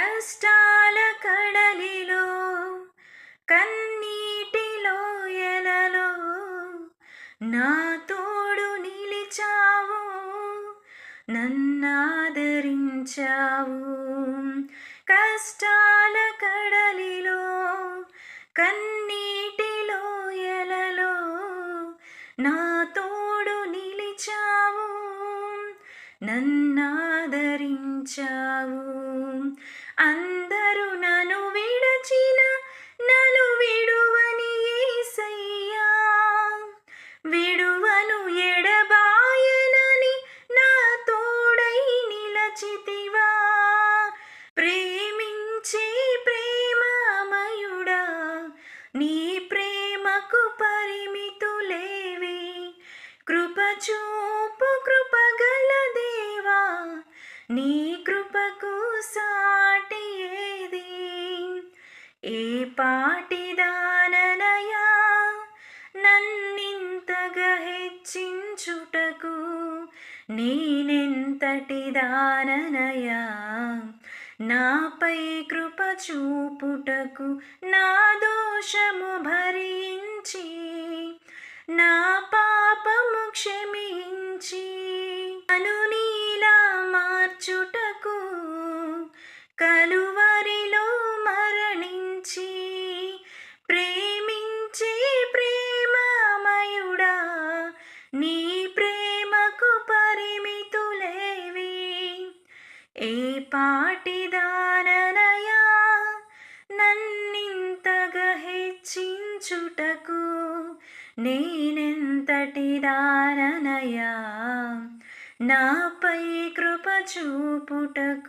కష్టాల కడలిలో కన్నీటిలో ఎలలో నా తోడు నిలిచావు నన్నాదరించావు. కష్టాల కడలిలో కన్నీటిలో ఎలలో నా తోడు నిలిచావు నన్నాదరించావు. నీ కృపకు సాటి ఏది ఏ పాటిదాననయా నన్నింతగా హెచ్చించుటకు నేనెంతటి దాననయా? నాపై కృప చూపుటకు నా దోషము భరించి నా పాపము క్షమించి అను మార్చుటకు కలువరిలో మరణించి ప్రేమించే ప్రేమమయుడా నీ ప్రేమకు పరిమితులేవి. ఏ పాటిదాననయా నన్నింతగా హెచ్చించుటకు నేనెంతటి దాననయా. నాపై చూపుటకు